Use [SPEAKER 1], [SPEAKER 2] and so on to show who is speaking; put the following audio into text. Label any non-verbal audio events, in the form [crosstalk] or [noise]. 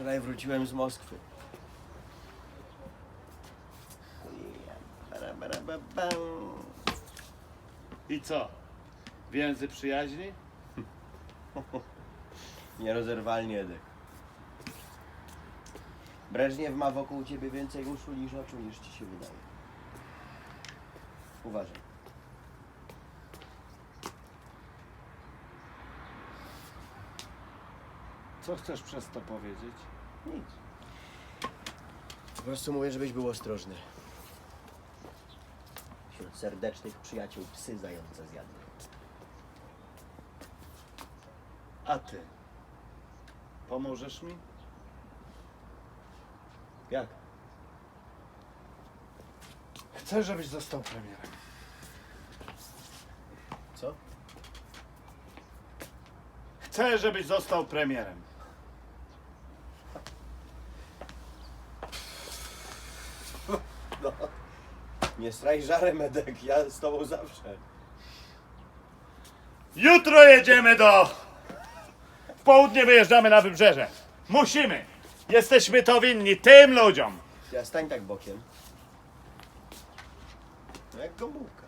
[SPEAKER 1] Wczoraj wróciłem z Moskwy.
[SPEAKER 2] I co? Więzy przyjaźni? [laughs]
[SPEAKER 1] Nierozerwalnie, Edek. Breżniew ma wokół ciebie więcej uszu niż oczu, niż ci się wydaje. Uważaj.
[SPEAKER 2] Co chcesz przez to powiedzieć?
[SPEAKER 1] Nic. Po prostu mówię, żebyś był ostrożny. Wśród serdecznych przyjaciół psy zające zjadły.
[SPEAKER 2] A ty? Pomożesz mi?
[SPEAKER 1] Jak?
[SPEAKER 2] Chcę, żebyś został premierem.
[SPEAKER 1] Co?
[SPEAKER 2] Chcę, żebyś został premierem. [laughs]
[SPEAKER 1] Nie straj żarem, Edek, ja z tobą zawsze.
[SPEAKER 2] Jutro jedziemy do... W południe wyjeżdżamy na wybrzeże. Musimy. Jesteśmy to winni tym ludziom.
[SPEAKER 1] Ja stań tak bokiem. No jak gomułka.